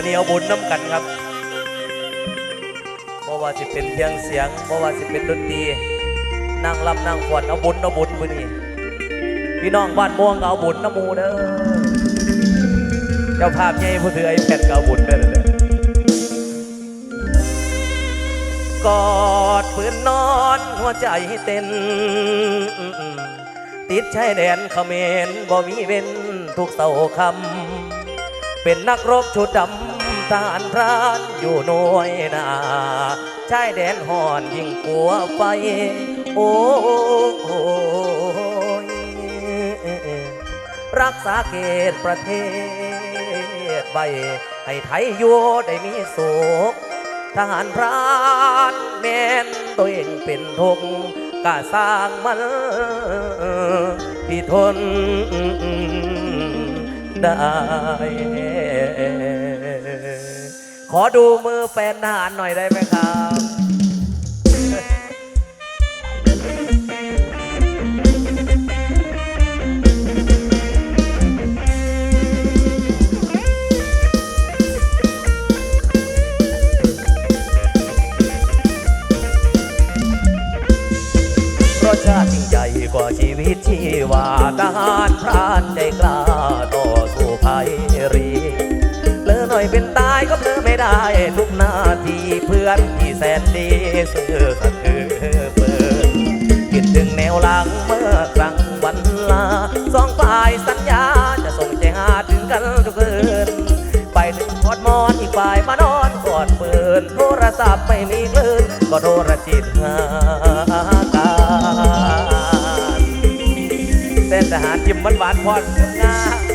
วันนี้เอาบุญน้ำกันครับเพราะว่าสิเป็นเพียงเสียงเพราะว่าสิเป็นดนตรีนั่งลำนั่งขวัญเอาบุญเอาบุญมือนี้พี่น้องบ้านม่วงก็เอาบุญน้ำมูเด้อเจ้าภาพใหญ่ผู้ถือไอ้แผ่นก็เอาบุญเด้อเด้อกอดปืนนอนหัวใจเต้น ติดชายแดนเขมรบ่มีเว้นทุกเสาคำเป็นนักรบชุดดำ ทหารพรานอยู่หน่วยนาชายแดนห่อนยิ่งกลัวไฟ โอ้ยรักษาเขตประเทศไว้ให้ไทยอยู่ได้มีสุขทหารพรานแม่นตัวเองเป็นทงกะสร้างมันที่ทนได้ ขอดูมือแฟนทหารหน่อยได้ไหมครับรสชาติยิ่งใหญ่กว่าชีวิตชีวาทหารพรานใจกล้าต่อสู้ภัยรีเลอหน่อยเป็น ได้ทุกนาทีเพื่อนที่แสนดีซื่อสัตย์คือเปิดคิดถึงแนวหลังเมื่อกลางวันลาสองฝ่ายสัญญาจะส่งใจหาถึงกันทุกคืนไปถึงกอดมอนอีกฝ่ายมานอนกอดปืนโทรศัพท์ไม่มีคลื่นก็โทรจิตหากันเต้นทหารยิ้มหวานหวานๆพอดงา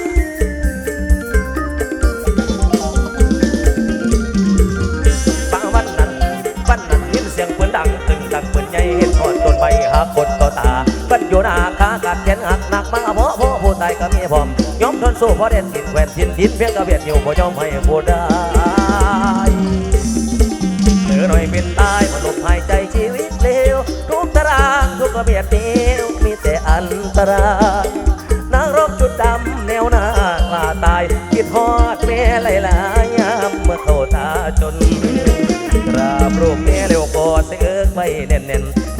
อยู่หน้าขากัดแขนหักหนักมาเพราะพราะผู้ตายก็มีพร้อมยอมทนสู้เพราะเด่นกินแหวนทินดินเพียงกระเบียดอยู่บ่ยอมให้ผู้ได้เหลือหน่อยเป็นตายมาลมหายใจชีวิตเลวทุกตารางทุกกระเบียดเดียวมีแต่อันตรายนางรบจุดดำแนวหน้ากล้าตายคิดฮอดแม่หลายๆยามเมื่อเข้าตาจนกราบรูปแม่เร็วกอดเสือกไว้แน่นๆ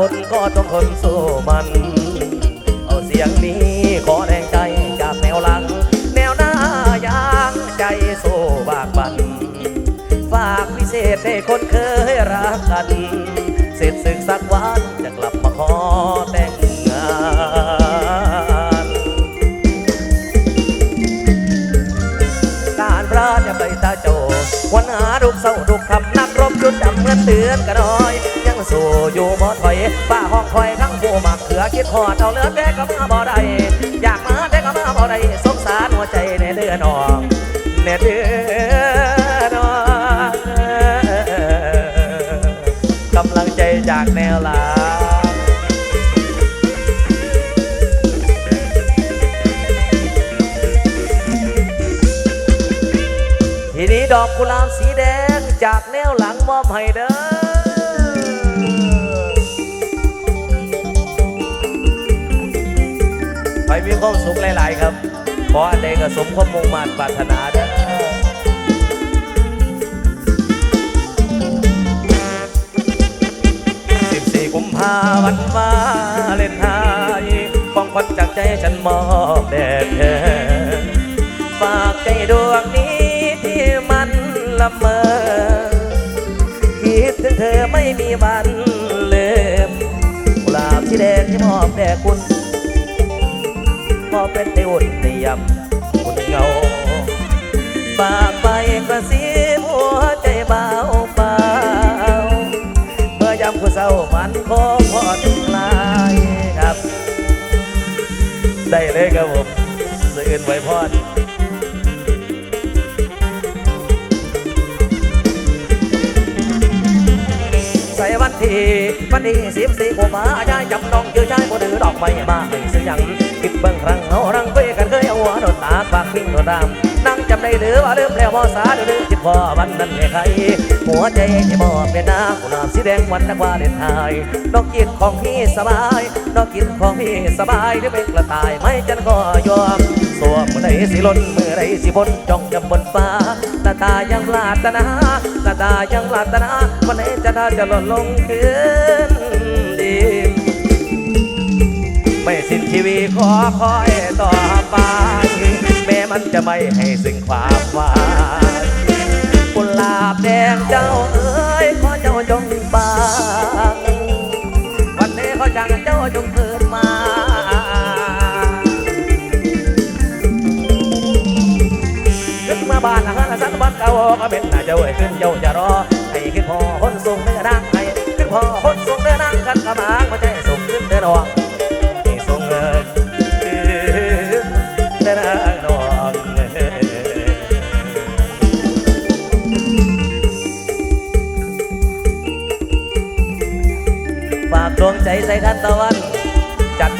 บนก็ต้องทนสู้มัน เอาเสียงนี้ขอแรงใจจากแนวหลัง แนวหน้ายางใจโซ่บากบัน ฝากพิเศษให้คนเคยรักกัน เสร็จศึกสักวันจะกลับมาขอแต่งงานการพระเนี่ยไปตาโจวันหาลูกเศร้าลูกคำนักรบจุดดำเหมือนเตือนกันน้อย สู้อยู่บ่ถอยป้าห้องคอยทั้งผู้หมักเขือคิดหอดเอาเลือดแต่ก็มาบ่ได้อยากมาแต่ก็มาบ่ได้สงสารหัวใจในเดือนออกในเดือนออกกำลังใจจากแนวหลังทีนี้ดอกกุหลาบสีแดงจากแนวหลังมอบให้เด้ มีความสุขหลาย ๆ ครับ ขออันใดก็สมความมุ่งมั่นปรารถนาเด้อ14กุมภาวันวาเลนไทน์ของขวัญจากใจฉันมอบแด่เธอ ฝากใจดวงนี้ที่มันละเมอ คิดถึงเธอไม่มีวันลืมกุหลาบที่แดงที่มอบแด่คุณ เป็นในอุ่นในยำคุณเงาฝากไปกระซิบหัวใจเบาเบาเมื่อยามผู้เศร้ามันคอพอดลายครับ ได้เลยครับผมสื่ออื่นไว้พอด วันดีสิบสี่กุมภาย่ายจำน้องเจอชายบ่ดื้อดอกไม้มาให้ซื้อหยังคิดเบิ่งครั้งเฮารังเวกันเคยเอาหัวโดนตาปากพิงโดนดาม จำได้หรือว่าลืมแล้วพอสาเดี๋ยวลืมคิดพ่อวันนั้นไงใครหัวใจจะมอบเป็นน้ำกุหลาบสีแดงวันนักว่าเล่นไทยดอกกินของพี่สบายดอกกินของพี่สบายหรือเป็นกระต่ายไม่จันก็ยอมสวมมือใดสิล้นเมื่อใดสิพ้นจ้องจำบนฟ้าตาตายังปรารถนาตาตายังปรารถนาวันไหนจะได้จะหล่นลงคืนดี ไม่สิ้นชีวิตขอคอยต่อไปแม้มันจะไม่ให้สิ่งความหวานกุหลาบแดงเจ้าเอ๋ยขอเจ้าจงบานวันนี้ขอจังเจ้าจงเกิดมาขึ้นมาบ้านอาหาสันบ้านเก่าก็เป็นน่าจะเว้ยขึ้นเจ้าจะรอให้ขึ้นพอคนสูงเดินนางให้ขึ้นพอคนสูงเดินนางกันกระมางมาใจสูงขึ้นเดินออก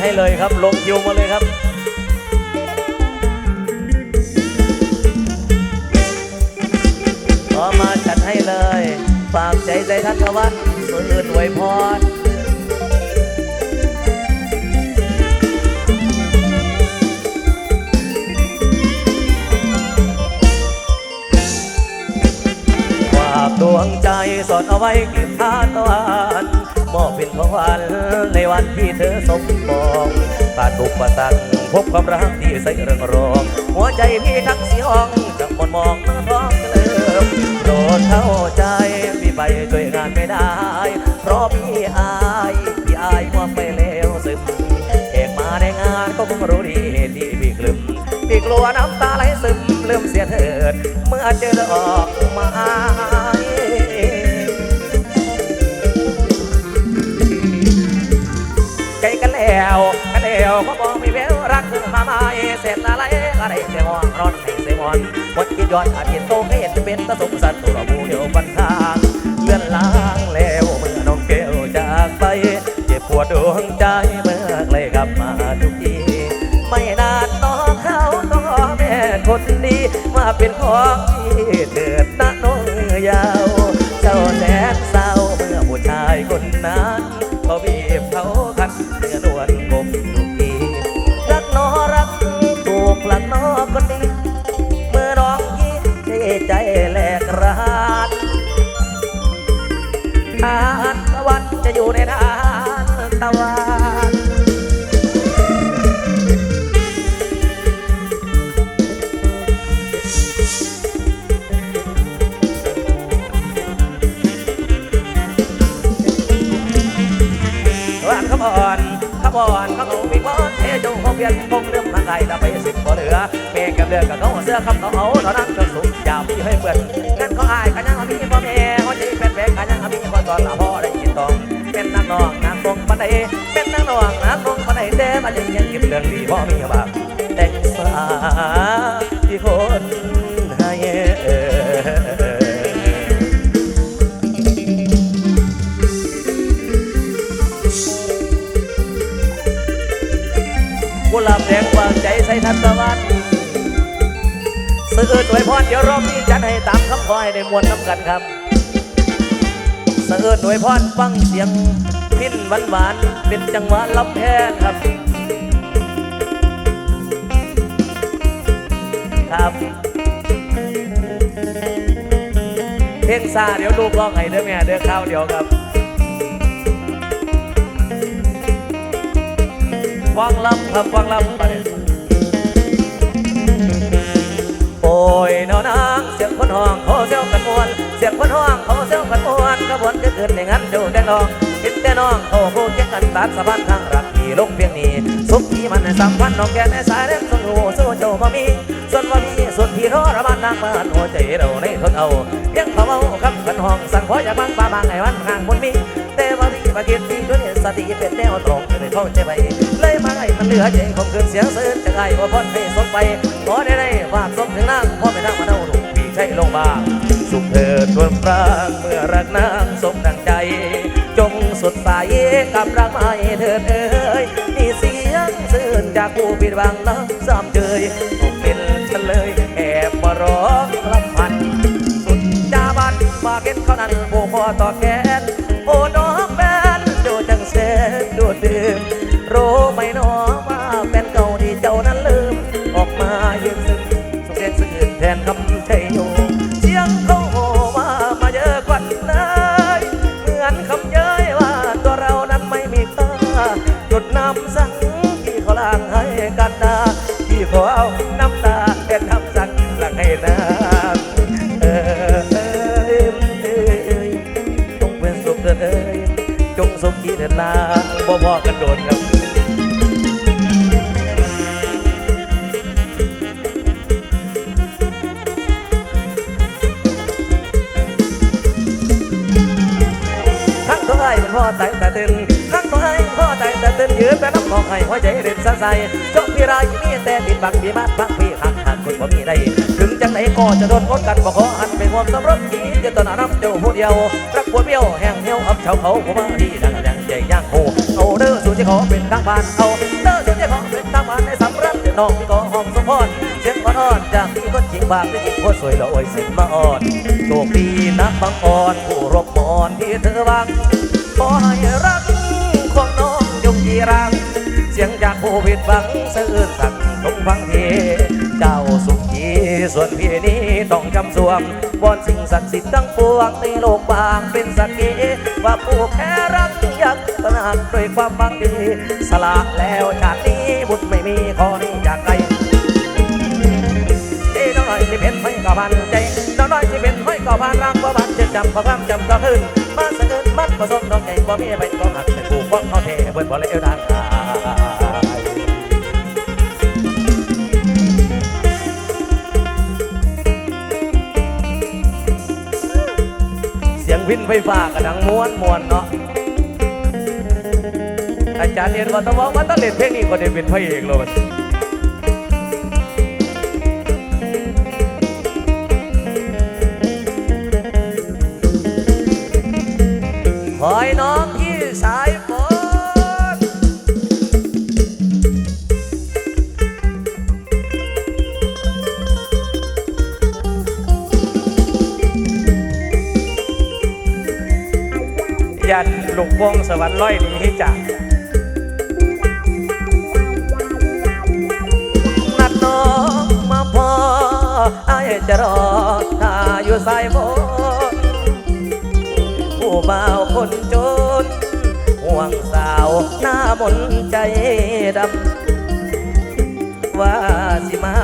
ให้เลยครับ ลงคิวมาเลยครับขอมาจัดให้เลย ฝากใจใจทันตะวันสื่นอวยพรฝากดวงใจสอดเอาไว้ก็บทานตะวัน มอบเป็นของขวัญในวันที่เธอสมปองผ่านทุกประสันพบความรักที่ใสเรื่องรองหัวใจพี่ทั้งสีห้องจะมนมองเมื่อท้องเลิมโปรดเข้าใจพี่ไปช่วยงานไม่ได้ เพราะพี่อายพี่อายควาไม่เลวซึมเอกมาในงานก็คงรู้ดีที่พี่กลืมพี่กลัวน้ำตาไหลซึมลืมเสียเถิด เมื่อเจอออกมา เสร็จอะไรอะไรเสียงอนร้อนให้เสียงอนหมดคิดย้อนอาทิตย์โตให้เห็นเป็นตะสมสัตว์ตัวเราเดียวบันทางเลื่อนล้างแล้วเมื่อน้องแก้วจากไป เจ็บปวดดวงใจเมื่อใกลกลับมาทุกทีไม่นานน้องเขาต้องแม่คนดีมาเป็นของพี่เถิดนะน้องยาว เจ้าแสนเศร้าเมื่อผู้ชายคนนั้น บอนเขาเอาวิ่งบอนเทจงเขาเปลี่ยนคงเรื่องทางไกลแต่ไปสิบบ่เหลือเมฆกับเดือกับเขาเสื้อคำเขาเอาเท่านั้นจนสุดยาวพี่ให้เปื่อนงั้นเขาอายกันยังมีพ่อแม่เขาจีเป็นแบกกันยังมีพ่อตอนละพ่อได้ยินตองเป็นนักนองนักตรงปันใดเป็นนักนองนักตรงปันใดแต่มาจะยังเก็บเรื่องดีพ่อมีบางแต่งสาที่คน ลาบแดงวางใจใส่ทันตะวันสื่ออื่นไว้พรเดี๋ยวรอบนี้จัดให้ตามคำขอให้ได้มวลน้ำกันครับสื่ออื่นไว้พรฟังเสียงพินหวานหวานเป็นจังหวะลำแพนครับ ครับ เพลงซาเดี๋ยวลูกร้องให้เด้อแม่เด้อข้าวเดี๋ยวครับ ฟังลำครับฟังลำไปโอ้ยน้อนางเสียงคนห้องเขาเซลกันมวนเสียงคนห้องเขาเซลกันมวนกระบวนจะขึ้นในงานเจ้าแดงน้องเห็นแต่น้องโอ้โหเกี่ยงกันตัดสะพานทางรักที่ลงเพียงนี้สุขที่มันสัมพันธ์น้องแกในสายเล่นสนหูสู้เจ้ามามีส่วนว่มีส่วนที่ทระมานนางมันหัวใจเราในทนเอาเพียงเขาเอาคำกันห้องสั่งขอจากบางป่าบางไอ้วันห่างคนมีแต่ว่มีประเกียรติด้วยสติเป็นแนวตรงเลยเข้าใจไป เหลือเย็นคงเกินเสียงสื่อจะไงว่าพอนไปสบไปขอได้ได้ฝากสมถึงนางพ่อไปนั่งมาเน่าหนุ่มพี่ใช่ลงมาสุขเธอดวนปรางเมื่อรักนางสมดังใจ จงสุดใสกับรักไม่เธอเอ้ยนี่เสียงสื่อจากผู้ปิดบังน้ำซ้ำเจยผมเป็นฉันเลยแอบมาร้องรัพันสุดจาบันมาเก็ตเท่านั้นผู้พ่อต่อแก่ พอกันโดนครับทั้งตัวไอ้เป็นพ่อใจแต่ตื่นทั้งตัวไอ้พ่อใจแต่ตื่นยืนแต่น้ำของไอ้หัวใจเด่นสะใสจบพี่รายมีแต่ติดบังมีบ้านบังพี่หักหักคนบ่มีได้ถึงจังไหนก็จะโดนงดกันบ่ขออันเป็นควมสำรับขีจะต้นน้ำเจ้าผู้เดียวรักปวดเบี้ยวแห้งเหี่ยวอับเฉาเขาผมมาดีดังดังใจย่างโห เอาเด้อสู่ที่ขอเป็นทางบ้านเอาเด้อสู่ที่ขอเป็นทางบ้านในสำรับเดี๋ยวน้องพี่ก็ห้องสมพรเสียงอ่อนจากที่คนจริงบางที่จริงโคตรสวยละโอยเส้นมาอ่อนโชคดีนะบางอ่อนผู้รบมอนที่เธอวางขอให้รักของน้องจงยีรังเสียงจากผู้ผิดหวังสะอื้นสั่งจงฟังเจ้าสุขี ส่วนพี่นี้ต้องจำสวมวอนสิ่งศักดิ์สิทธิ์ทั้งปวงในโลกบางเป็นสักขีว่าผู้แพ้รักอยากตระหนักด้วยความบังดี สละแล้วชาตินี้บุญไม่มีขอนี้จากใครน้องน้อยที่เป็นห้อยก่อพันใจน้องน้อยที่เป็นห้อยก่อพันรักว่าบันจะจำความจำก็ขึ้นมาสะเกินมันผสมน้องใจบ่มีไปก็หักแต่กูฟ้องเขาเทเบิ่นบ่เลยด้านกา วินไฟฟ้าก็ดังม้วนมวนเนาะอาจารย์เรียนว่าต้องบอกว่าต้องเล่นเพลงนี้ก็ได้เป็นพระเอกเลยคอยน้อง ลูกวงสวรรค์ร้อยหนี้จากนัดน้องมาพอไอ้จะรอถ้าอยู่สายฝนผู้บ่าวคนจน ห่วงสาวหน้ามนใจดำว่าสิมา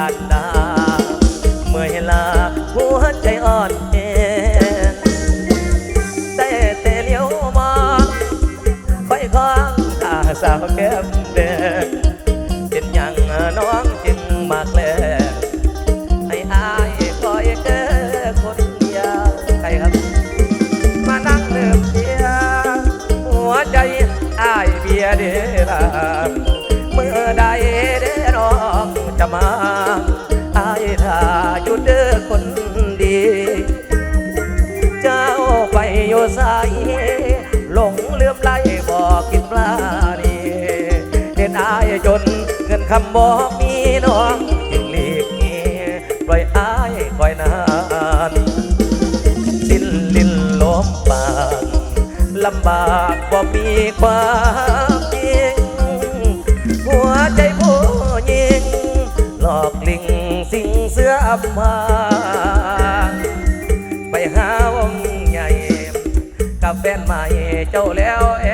เห็ำบอกมีน้องจึงหลีกหนีปล่อยอายคอยนานสิ้นลิ้นลมปากลำบากบ่มีความจริงหัวใจผู้หญิงหลอกลิงสิงเสื้ออับมาไปหาวงใหญ่กับแฟนใหม่เจ้าแล้วแอ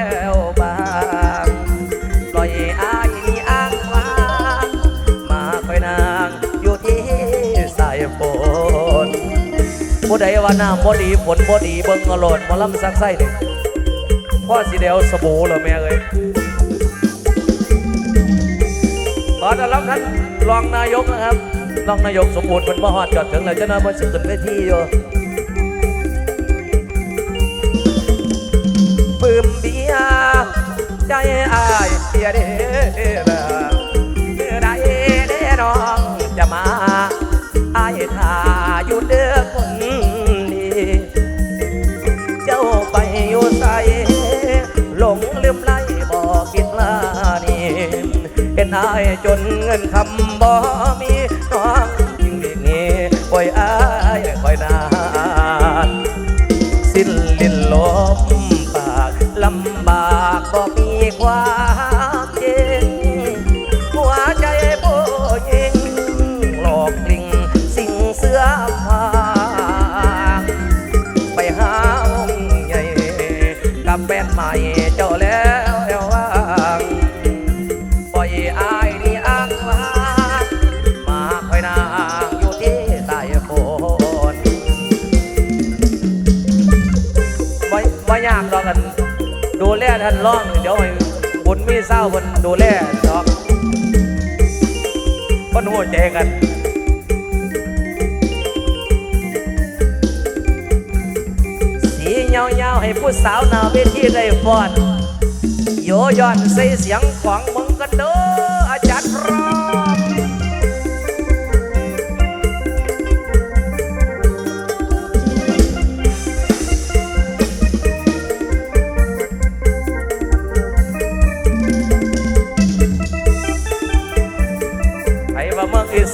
ผู้ใดว่าน้ำบ่ดีฝนบ่ดีเบิ่งอาโลดมาลำซักไส้นี่พ่อสิเดียวสบู่เหรอแม่เอ้ยขอต้อนรับท่านรองนายกนะครับรองนายกสมบูรณ์เป็นมหอดจอดถึงเลยเจ้าหน้าที่สิขึ้นเวทีอยู่ปืมเบียใจอายเบียร์เด้อเมื่อใดเด้น้องจะมา จนเงินคำบ่มีน้องยิ่งเด็กนี้ปล่อยอา บุญมีเศร้าบนดูแลดอกคนหัวใจกันสีเงาเงาให้ผู้สาวหนาเวทีได้ฟอนโยย้อนใส่เสียงของมึงกันเด้อ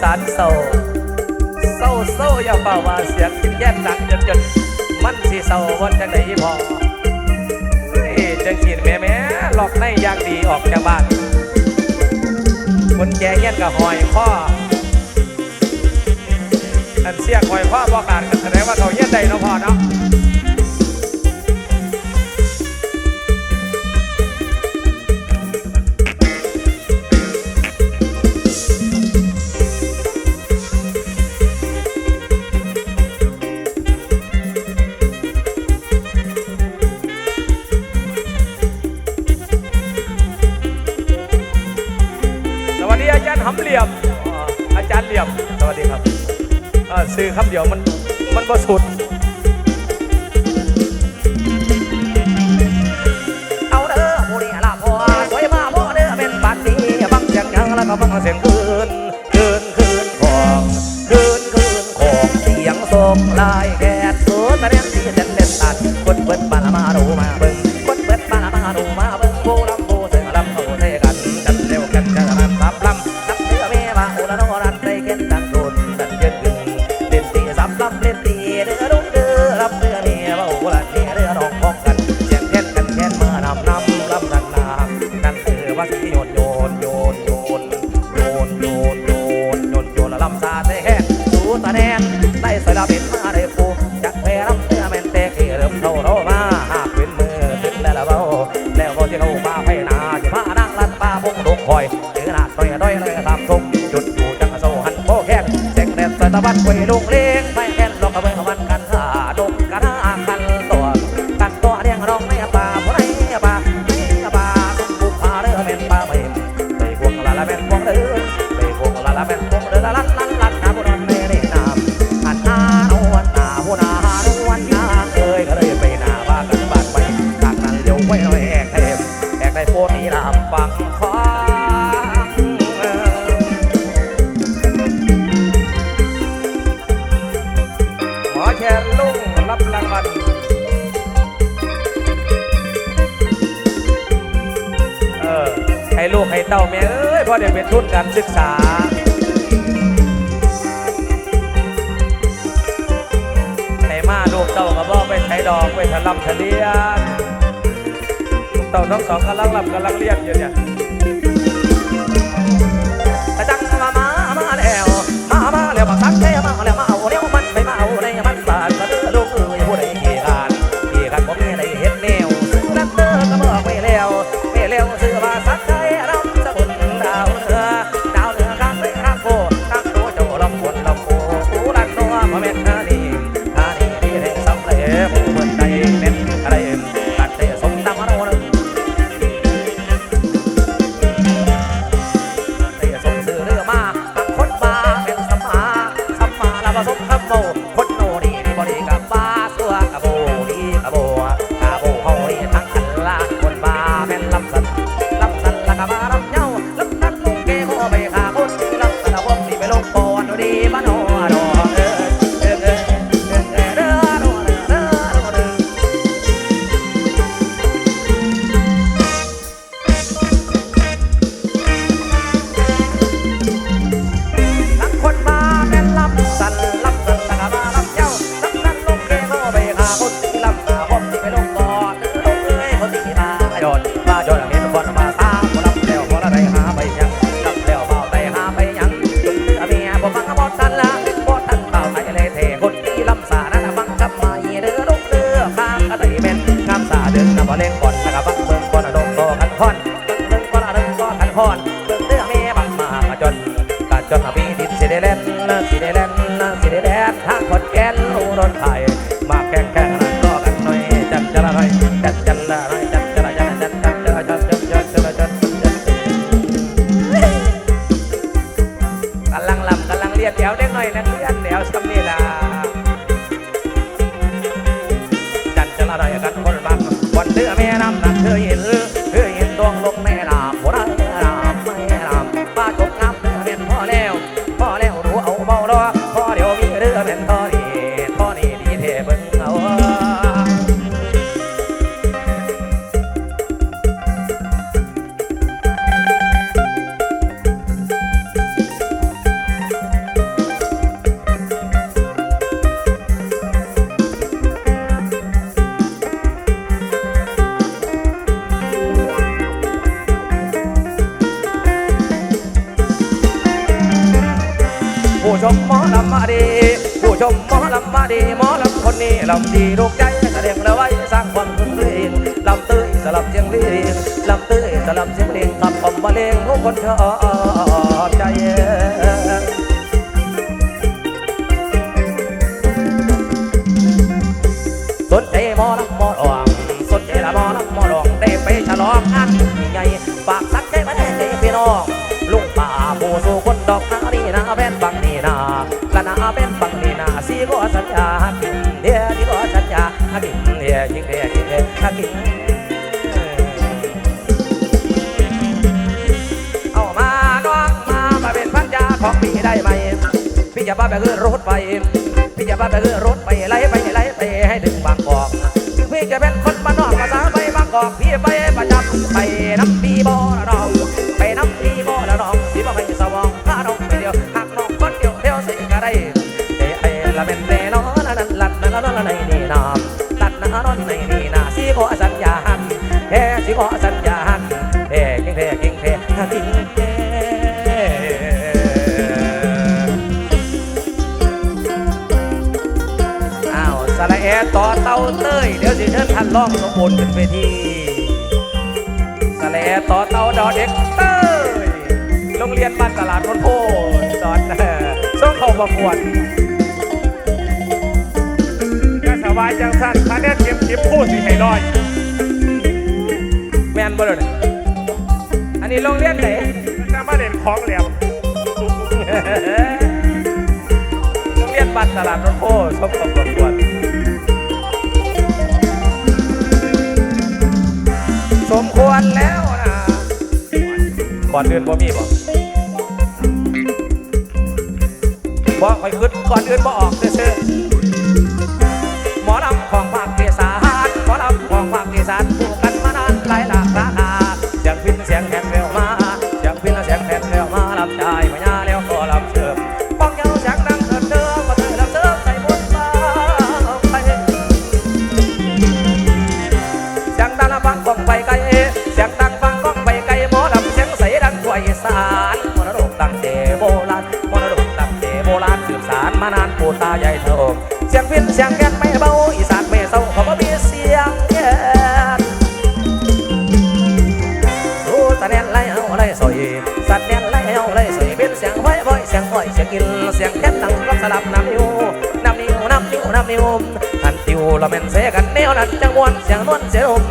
สานเศร้าเศร้าเศร้าอย่าเป่าวาเสียงแย่หนักจนจนมันสีเศร้าวันจังไหนพอจังขีดแม่แม่หลอกในยางดีออกจากบ้าน คนแก่เงี้ยกับหอยข้ออันเสียงหอยข้อบอกการกันแสดงว่าเขาเงี้ยใจเนาะพอเนาะ ไม่หน่อยแอกไทยแอกไทยโพนีลำฟังควาขอเชร์ลุงรับรางวัลเออให้ลูกให้เต้าแม่เอ้ยพ่อเด็กเป็นทุนการศึกษาไหนมาลูกเต้ากับบ่ไปใช้ดอกไปถล่มเลียน ต่าน้องสองกำลังหลับกำลังเรียนอยู่เนี่ย ละหมอลำมอลองได้ไปฉลองงานยิ่งใหญ่ฝากสักใจมาได้ใจพี่น้องลุงป่าผู้สู่คนดอกนานี่นาแฟนบังนี่นาละนาเป็นบังนี่นาสีก็สัญญาหักกินเดียที่ก็สัญญาหักกินเดียยิ่งเดียยิ่งเดียหักกินเอามาน้องมามาเป็นพันยาของพี่ได้ไหมพี่จะพาไปขึ้นรถไฟพี่จะพาไปขึ้นรถไฟไล่ไปไล่ไปให้ถึงบางกอกถึงพี่จะเป็นคน ก็พี่ไปประจำ ระแอต่อเต้าเต้ยเดี๋ยวสิเชิญท่านร้องสมบูรณ์ขึ้นเวทีสระแอต่อเต้าดอเด็กเต้ยโรงเรียนบ้านตลาดพนโพสอนเอ่อส่งเข้าประกวดก็สบายจังสั้นมาเนี่ยเก็บเก็บพูดสิให้ลอย แมนบ่เลยอันนี้โรงเรียนไหนจะมาเด่นของแหลมโรงเรียนบ้านตลาดพนโพส่งเข้าประกวด สมควรแล้วนะก่อนเดือนบ่มีบ่บ่ค่อยขึ้นก่อนเดือนบ่ออกซื่อ สลับน้ำนิ้วน้ำนิ้วน้ำนิ้วน้ำนิ้วทันติวละแม่นเสกันแนวนั้นจังมวนเสียงนวลเสียงลม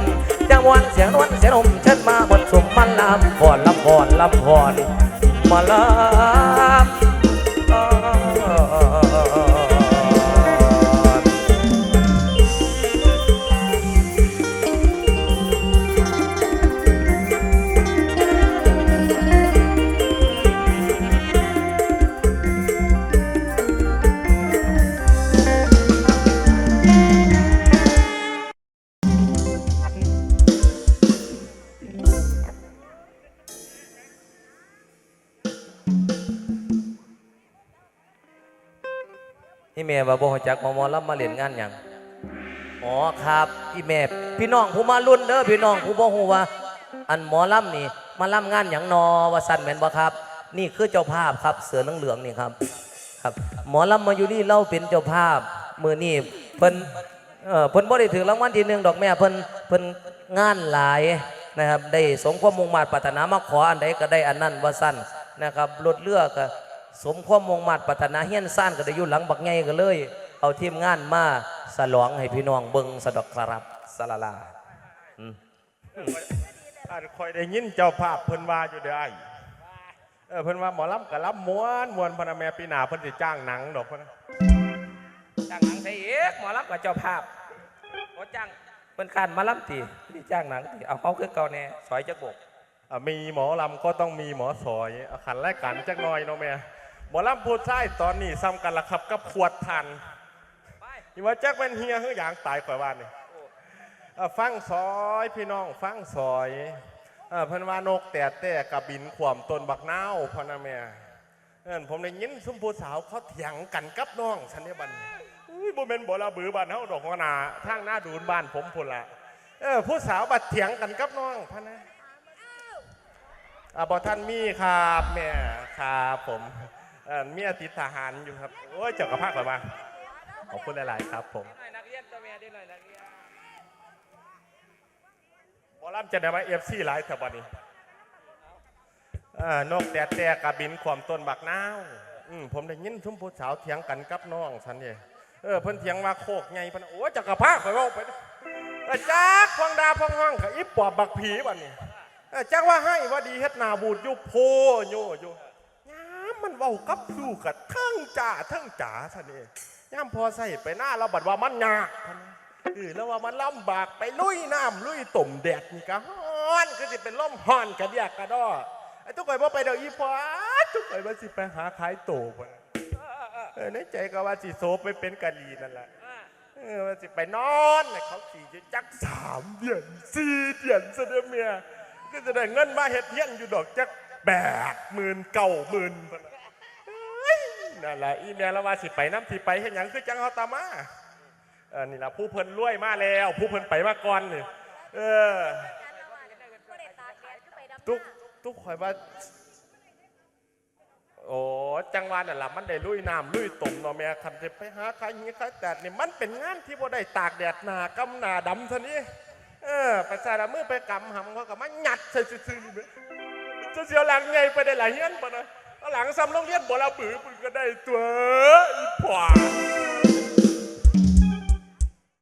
จังหวันเสียงนวลเสียงนมเชิญมาบนสุมมันลำพอนลำพอนลำพอนมาลา พี่เมาบอกจักหมอหมอรับมาเล่นงานหยังอ๋อครับพี่เมย์พี่น้องผู้มารุ่นเด้อพี่น้องผู้บ่ฮู้ว่า อันหมอลำนี่ มาล่ำงานหยังนอว่าสั่นแม่นบ่ครับ นี่คือเจ้าภาพครับ เสือเหลืองๆนี่ครับ ครับ หมอลำมาอยู่นี่เราเป็นเจ้าภาพมือนี่เพิ่นเออเพิ่นบ่ได้ถือรางวัลที่หนึ่งดอกแม่เพิ่นเพิ่นงานหลายนะครับ ได้สมความมุ่งมา่ปรารถนามาขออันใดก็ได้อันนั้นว่าสั้นนะครับรถเลือกก็ สมความมุ่งมา่ปรารถนาเฮียนซ่านก็ได้อยู่หลังบักไงก็เลย เอาทีมงานมาสลองให้พี่น้องเบิงสะดอกสรับสลาลาอืมอ่านคอยได้ยินเจ้าภาพเพิ่นว่าอยู่เด้อไอ้เออเพิ่นว่าหมอลำกับลำม้วนม้วนพะนะแม่ปีหน้าเพิ่นสิจ้างหนังดอกพะนะจ้างหนังใส่เอกหมอลำกับเจ้าภาพโอ้จ้างเป็นการมาลำตีนี่จ้างหนังตีเอาเขาคือเก่าแน่สอยจักบกอะมีหมอลำก็ต้องมีหมอสอยเอาขันแรกกันจักหน่อยเนาะแม่ หมอลำพูดใช่ตอนนี้ซ้ำกันละครับกับขวดทันไปนี่ว่าจักเป็นเฮียเฮืออย่างตายข่อยว่านี่อะฟังซอยพี่น้องฟังซอยอะเพิ่นว่านกแต่แต่กับบินขวมต้นบักนาวพ่อนะแม่เอิ้นผมได้ยินซุมผู้สาวเขาเถียงกันกับน้องฉันเนี่ยบัดนอุ้ยบ่แม่นบ่ละบือบ้านเฮาดอกหัวหน้าทางหน้าดูนบ้านผมพุ่นละเออผู้สาวบัดเถียงกันกับน้องพ่อนะอะบ่ท่านมีครับแม่ครับผม เอ่อเมียติดทหารอยู่ครับ โอ้ยเจ้ากระพากข่อยว่าขอบคุณหลาย ๆ ครับผมนักเรียนตัวแม่ได้หน่อยนักเรียนบอลำจะได้มาเอฟซีหลายแถวบันนี้อ่านกแต่แต่กับบินความต้นบักนาวอืมผมได้ยินชุมผู้สาวเถียงกันกับน้องฉันเนี่ยเออเพิ่นเถียงว่าโคกไงเพิ่นโอ้ยจักรพรรดิไปว่าไปเออจักพองดาพองห้องกับอีปอบบักผีบัดนี้เออจักว่าให้ว่าดีเฮ็ดหนาบูดอยู่โพโยอยู่ มันเว้ากับสู้กับทั้งจ่าทั้งจ๋าท่านนี่ยามพอใส่ไปหน้าเราบัดว่ามันยากท่านนี่เออแล้วว่ามันลำบากไปลุยน้ำลุยตุ่มแดดนี่ก็ฮ้อนก็สิเป็นล่มฮ้อนกระเดียกกระดอไอ้ทุกคนว่าไปเดี๋ยวอีฟ้าทุกคนว่าสิไปหาขายโตพุ่นน่ะเออในใจก็ว่าสิโซไปเป็นกะลีนั่นแหละเออว่าสิไปนอนน่ะเขาสี่จะจักสามเดือนสี่เดือนเสด็จเมียก็จะได้เงินมาเฮ็ดเฮียนอยู่ดอกจัก แปดหมื่นเก้าหมื่นพุ่นน่ะเฮ้ยนั่นแหละอีเมียแล้วว่าสิไปน้ำสิไปเฮ็ดหยังคือจังเฮาตามมาเออนี่ละผู้เพิ่นรวยมาแล้ว ผู้เพิ่นไปมาก่อนนี่เออทุกทุกข่อยว่า โอ้จังหวะนั่นล่ะมันได้ลุยน้ำลุยตุ่มเนาะแม่คันจะไปหาขายงี้ขายแดดนี่มันเป็นงานที่บ่ได้ตากแดดหนากำหนาดำเท่านี้เออไปใส่ละมือไปกำหำเขาก็มาหยัดใส่ซื่อๆนี่แม่ จะเสียวหลังไงไปได้หลายเฮียนปะนะหลังซ้ำโรงเรียนบ่ละบือมันก็ได้ตัวอีผวา